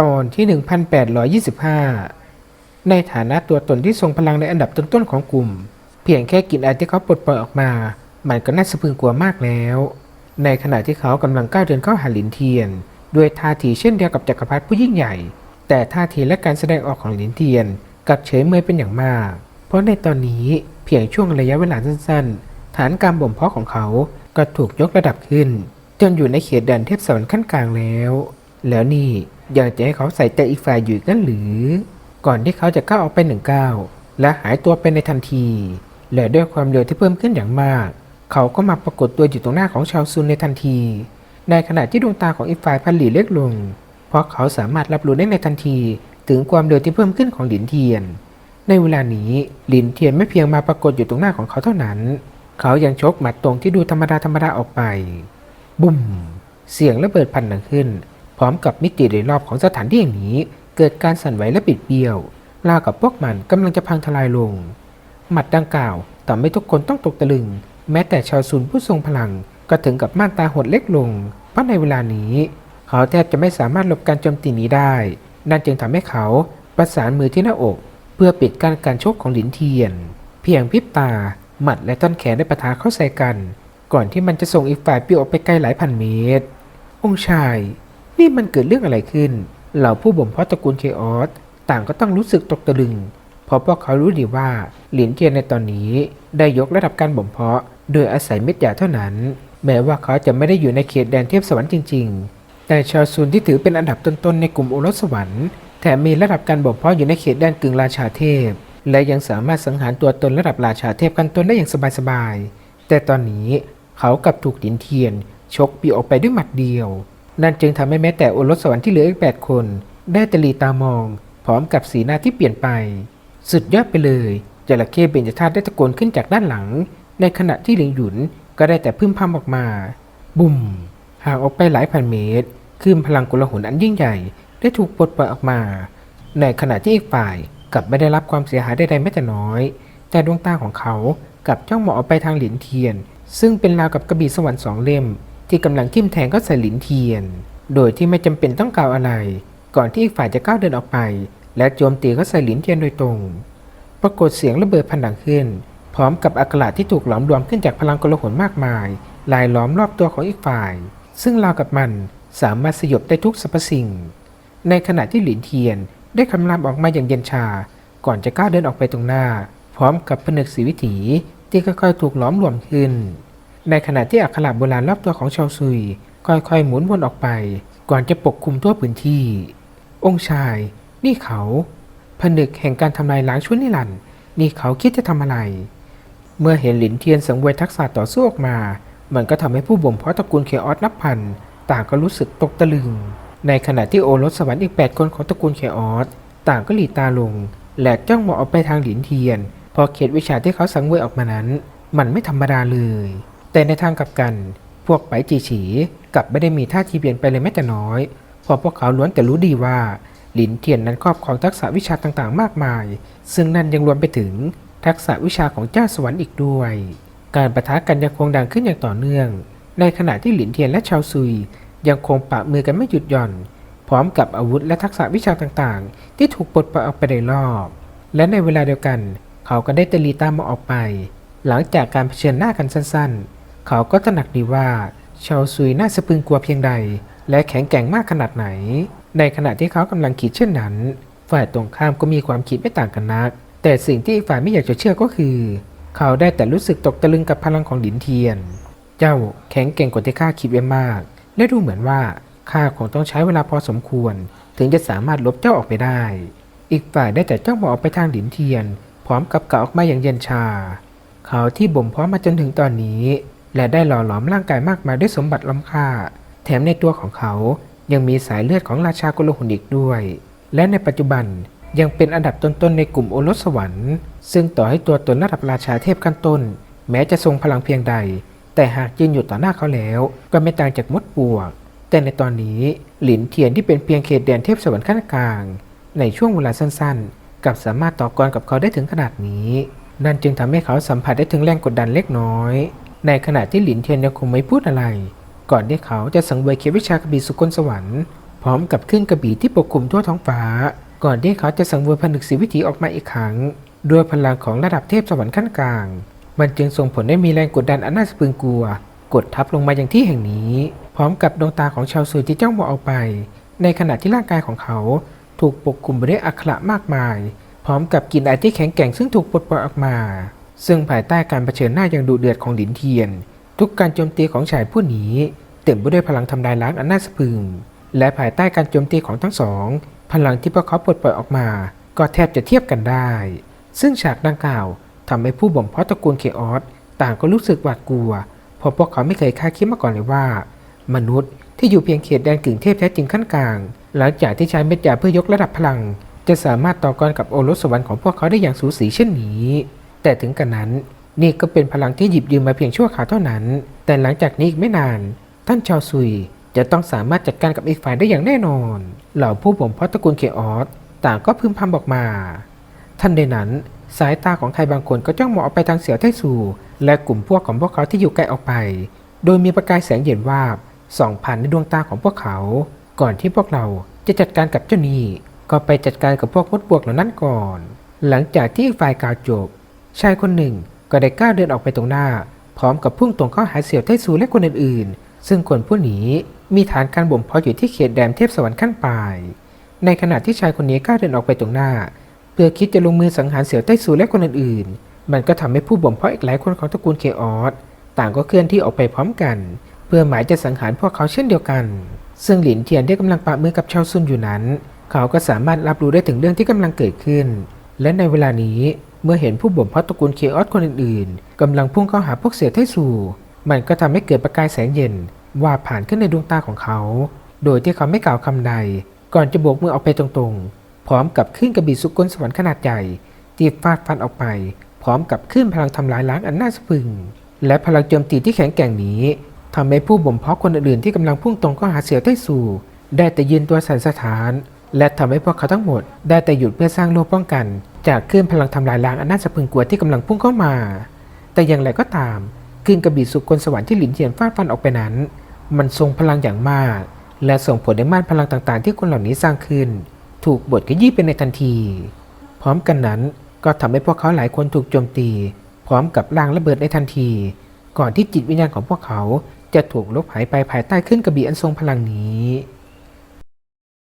ตอนที่ 1825 ในฐานะตัวตนที่ทรงพลังในอันดับต้นๆของกลุ่ม เพียงแค่กลินอายที่เขาปลดปล่อยออกมา มันก็น่าสะพรึงกลัวมากแล้ว ในขณะที่เขากำลังก้าวเดินเข้าหาหลินเทียน ด้วยท่าทีเช่นเดียวกับจักรพรรดิผู้ยิ่งใหญ่ แต่ท่าทีและการแสดงออกของหลินเทียนกลับเฉยเมยเป็นอย่างมาก เพราะในตอนนี้เพียงช่วงระยะเวลาสั้นๆ ฐานการบ่มเพาะของเขาก็ถูกยกระดับขึ้น จนอยู่ในเขตแดนเทพสวรรค์ขั้นกลางแล้ว แล้วนี่ อยังจะให้เขาใส่ใจอีกฝ่ายอยู่กันหรือ ก่อนที่เขาจะก้าวออกไปหนึ่งก้าวและหายตัวไปในทันที และด้วยความเร็วที่เพิ่มขึ้นอย่างมาก เขาก็มาปรากฏตัวอยู่ตรงหน้าของชาวซุนในทันที ในขณะที่ดวงตาของอีกฝ่ายพันหลีเล็กลง เพราะเขาสามารถรับรู้ได้ในทันที ถึงความเร็วที่เพิ่มขึ้นของหลินเทียน ในเวลานี้หลินเทียนไม่เพียงมาปรากฏอยู่ตรงหน้าของเขาเท่านั้น เขายังชกหมัดตรงที่ดูธรรมดาธรรมดาออกไป บุ้มเสียงระเบิดพันดังขึ้น พร้อมกับมิติโดยรอบของสถานที่แห่งนี้ เกิดการสั่นไหวและปิดเบี้ยวราวกับพวกมันกำลังจะพังทลายลง หมัดดังกล่าวทำให้ทุกคนต้องตกตะลึง แม้แต่ชาวซุนผู้ทรงพลังก็ถึงกับม่านตาหดเล็กลง เพราะในเวลานี้ เขาแทบจะไม่สามารถหลบการโจมตีนี้ได้ นั่นจึงทำให้เขาประสานมือที่หน้าอก เพื่อปิดกั้นการชกของหลินเทียน เพียงพริบตา หมัดและต้นแขนได้ปะทะเข้าใส่กัน ก่อนที่มันจะส่งอีกฝ่ายปลิวออกไปไกลหลายพันเมตร องชาย นี่มันเกิดเรื่องอะไรขึ้น เหล่าผู้บ่มเพาะตระกูลเคออสต่างก็ต้องรู้สึกตกตะลึง เพราะพวกเขารู้ดีว่าหลินเทียนในตอนนี้ได้ยกระดับการบ่มเพาะ โดยอาศัยเม็ดยาเท่านั้น แม้ว่าเขาจะไม่ได้อยู่ในเขตแดนเทพสวรรค์จริง ๆ แต่ชาวซุนที่ถือเป็นอันดับต้นๆในกลุ่มโอรสสวรรค์แถมมีระดับการบ่มเพาะอยู่ในเขตแดนกึ่งราชาเทพ และยังสามารถสังหารตัวตนระดับราชาเทพกันตนได้อย่างสบายๆแต่ตอนนี้เขากลับถูกหลินเทียน ชกปีออกไปด้วยหมัดเดียว นั่นจึงทำให้แม้แต่โอรสสวรรค์ที่เหลืออีกแปดคน ได้ต่หลีตามอง พร้อมกับสีหน้าที่เปลี่ยนไป สุดยอดไปเลยจระเข้เบญจธาตุได้ตะโกนขึ้นจากด้านหลัง ในขณะที่หลิงหยุนก็ได้แต่พึมพำออกมา บุ่มห่างออกไปหลายพันเมตรคลื่นพลังกุลหุนอันยิ่งใหญ่ได้ถูกปลดปล่อยออกมา ในขณะที่อีกฝ่ายกลับไม่ได้รับความเสียหายใดๆแม้แต่น้อย แต่ดวงตาของเขากลับจ้องมองออกไปทางหลินเทียน ซึ่งเป็นราวกับกระบี่สวรรค์สองเล่ม ที่กำลังทิ่มแทงเข้าใส่หลินเทียน โดยที่ไม่จำเป็นต้องกล่าวอะไร ก่อนที่อีกฝ่ายจะก้าวเดินออกไป และโจมตีเข้าใส่หลินเทียนโดยตรง ปรากฏเสียงระเบิดพันดังขึ้น พร้อมกับอักขระที่ถูกหลอมรวมขึ้นจากพลังกลหนมากมายลายล้อมรอบตัวของอีกฝ่าย ซึ่งราวกับมันสามารถสยบได้ทุกสรรพสิ่ง ในขณะที่หลินเทียนได้คำรามออกมาอย่างเย็นชา ก่อนจะก้าวเดินออกไปตรงหน้า พร้อมกับผนึกสีวิถีที่ค่อยๆถูกล้อมรวมขึ้น ในขณะที่อักขระโบราณรอบตัวของชาวซุย ค่อยๆหมุนวนออกไป ก่อนจะปกคลุมทั่วพื้นที่ องค์ชาย นี่เขาผนึกแห่งการทำลายล้างชั่วนิรันดร์นี่เขาคิดจะทำอะไร เมื่อเห็นหลินเทียนสังเวยทักษะต่อสู้ออกมา มันก็ทำให้ผู้บ่มเพาะตระกูลเคออสนับพันต่างก็รู้สึกตกตะลึง ในขณะที่โอรสสวรรค์อีก 8 คนของตระกูลเคออสต่างก็หลีตาลงแหละจ้องมองออกไปทางหลินเทียน พอเขตวิชาที่เขาสังเวยออกมานั้น มันไม่ธรรมดาเลย แต่ในทางกลับกัน พวกไปจีฉีกลับไม่ได้มีท่าทีเปลี่ยนไปเลยแม้แต่น้อยเพราะพวกเขาล้วนแต่รู้ดีว่าหลินเทียนนั้นครอบครองทักษะวิชาต่างๆ มากมาย ซึ่งนั่นยังรวมไปถึงทักษะวิชาของเจ้าสวรรค์อีกด้วย การประทะกันยังคงดังขึ้นอย่างต่อเนื่อง ในขณะที่หลินเทียนและชาวซุย ยังคงปะมือกันไม่หยุดหย่อน พร้อมกับอาวุธและทักษะวิชาต่างๆ ที่ถูกปลดปล่อยออกไปในรอบ และในเวลาเดียวกัน เขาก็ได้ตะลีตามมาออกไป หลังจากการเผชิญหน้ากันสั้นๆ เขาก็ตระหนักดีว่าชาวซุยน่าสะพรึงกลัวเพียงใด และแข็งแกร่งมากขนาดไหน ในขณะที่เขากำลังคิดเช่นนั้น ฝ่ายตรงข้ามก็มีความคิดไม่ต่างกันนัก แต่สิ่งที่ฝ่ายไม่อยากจะเชื่อก็คือ เขาได้แต่รู้สึกตกตะลึงกับพลังของหลินเทียน เจ้าแข็งแกร่งกว่าที่ข้าคิดไว้มาก และดูเหมือนว่าข้าคงต้องใช้เวลาพอสมควร ถึงจะสามารถลบเจ้าออกไปได้ อีกฝ่ายได้แต่จ้องมองออกไปทางหลินเทียน พร้อมกับกล่าวออกมาอย่างเย็นชา เขาที่บ่มเพาะมาจนถึงตอนนี้ และได้หล่อหลอมร่างกายมากมายด้วยสมบัติล้ำค่า แถมในตัวของเขายังมีสายเลือดของราชากุลหุนอีกด้วย และในปัจจุบันยังเป็นอันดับต้นๆในกลุ่มโอรสสวรรค์ ซึ่งต่อให้ตัวตนระดับราชาเทพขั้นต้น แม้จะทรงพลังเพียงใด แต่หากยืนอยู่ต่อหน้าเขาแล้ว ก็ไม่ต่างจากมดปวก แต่ในตอนนี้หลินเทียนที่เป็นเพียงเขตแดนเทพสวรรค์ขั้นกลาง ในช่วงเวลาสั้นๆกับสามารถต่อกรกับเขาได้ถึงขนาดนี้ นั่นจึงทำให้เขาสัมผัสได้ถึงแรงกดดันเล็กน้อย ในขณะที่หลินเทียนยังคงไม่พูดอะไร ก่อนที่เขาจะสังเวยเขตวิชากระบี่สุกลสวรรค์พร้อมกับขึ้นกระบี่ที่ปกคลุมทั่วท้องฟ้า ก่อนที่เขาจะสังเวยผนึกสีวิถีออกมาอีกครั้งด้วยพลังของระดับเทพสวรรค์ขั้นกลาง มันจึงส่งผลให้มีแรงกดดันอันน่าสะพรึงกลัว กดทับลงมาอย่างที่แห่งนี้ พร้อมกับดวงตาของชาวซุยที่จ้องมองออกไป ในขณะที่ร่างกายของเขา ถูกปกคลุมไปด้วยอักระมากมาย พร้อมกับกลิ่นไอที่แข็งแกร่งซึ่งถูกปลดปล่อยออกมา ซึ่งภายใต้การเผชิญหน้าอย่างดุเดือดของหลินเทียน ทุกการโจมตีของชายผู้นี้ เต็มไปด้วยพลังทำลายล้างอันน่าสะพรึง และภายใต้การโจมตีของทั้งสอง พลังที่พวกเขาปลดปล่อยออกมา ก็แทบจะเทียบกันได้ ซึ่งฉากดังกล่าวทำให้ผู้บ่มเพาะตระกูลเคออสต่างก็รู้สึกหวาดกลัวเพราะพวกเขาไม่เคยคาดคิดมาก่อนเลยว่า มนุษย์ที่อยู่เพียงเขตแดนกึ่งเทพแท้จริงขั้นกลาง หลังจากที่ใช้เม็ดยาเพื่อยกระดับพลัง จะสามารถต่อกรกับโอรสสวรรค์ของพวกเขาได้อย่างสูสีเช่นนี้ แต่ถึงกันนั้นนี่ก็เป็นพลังที่หยิบยืมมาเพียงชั่วคราวเท่านั้น แต่หลังจากนี้อีกไม่นาน ท่านชาวซุยจะต้องสามารถจัดการกับอีกฝ่ายได้อย่างแน่นอน เหล่าผู้บ่มเพาะตระกูลเคออสต่างก็พึมพำบอกมา ท่านใดนั้นสายตาของใครบางคนก็จ้องมองออกไปทางเสี่ยวไต้ซูและกลุ่มพวกของพวกเขาที่อยู่ไกลออกไป โดยมีประกายแสงเย็นวาบส่องผ่านในดวงตาของพวกเขา ก่อนที่พวกเราจะจัดการกับเจ้านี่ก็ไปจัดการกับพวกมดบวกเหล่านั้นก่อน หลังจากที่ฝ่ายกล่าวจบ ชายคนหนึ่งก็ได้ก้าวเดินออกไปตรงหน้า พร้อมกับพุ่งตรงเข้าหาเสี่ยวไต้ซูและคนอื่นๆ ซึ่งคนผู้นี้มีฐานการบ่มเพาะอยู่ที่เขตแดนเทพสวรรค์ขั้นปลาย ในขณะที่ชายคนนี้ก้าวเดินออกไปตรงหน้า เพื่อคิดจะลงมือสังหารเสี่ยวไต้ซูและคนอื่นๆ มันก็ทำให้ผู้บ่มเพาะอีกหลายคนของตระกูลเคออสต่างก็เคลื่อนที่ออกไปพร้อมกัน เพื่อหมายจะสังหารพวกเขาเช่นเดียวกัน ซึ่งหลินเทียนที่กำลังปะมือกับชาวซุนอยู่นั้น เขาก็สามารถรับรู้ได้ถึงเรื่องที่กำลังเกิดขึ้น และในเวลานี้เมื่อเห็นผู้บ่มเพาะตระกูลเคออสคนอื่นๆกำลังพุ่งเข้าหาพวกเสียวไต้ซูมันก็ทำให้เกิดประกายแสงเย็นว่าผ่านขึ้นในดวงตาของเขา โดยที่เขาไม่กล่าวคำใด ก่อนจะโบกมือออกไปตรงๆ พร้อมกับขึ้นกระบี่สุกลสวรรค์ขนาดใหญ่ที่ฟาดฟันออกไป พร้อมกับขึ้นพลังทำลายล้างอันน่าสะพรึง และพลังโจมตีที่แข็งแกร่งนี้ทำให้ผู้บ่มเพาะคนอื่นๆที่กำลังพุ่งตรงเข้าหาเสียวไต้ซูได้แต่ยืนตัวสั่นสะท้าน และทำให้พวกเขาทั้งหมดได้แต่หยุดเพื่อสร้างโลป้องกัน จากคลื่นพลังทำลายล้างอันน่าสะพึงกลัวที่กำลังพุ่งเข้ามา แต่อย่างไรก็ตามคลื่นกระบี่สุกลสวรรค์ที่หลินเทียนฟาดฟันออกไปนั้น มันทรงพลังอย่างมาก และส่งผลให้ม่านพลังต่างๆ ที่คนเหล่านี้สร้างขึ้น ถูกบดขยี้ไปในทันที พร้อมกันนั้นก็ทำให้พวกเขาหลายคนถูกโจมตี พร้อมกับล่างระเบิดในทันที ก่อนที่จิตวิญญาณของพวกเขาจะถูกลบหายไปภายใต้ขึ้นกระบี่อันทรงพลังนี้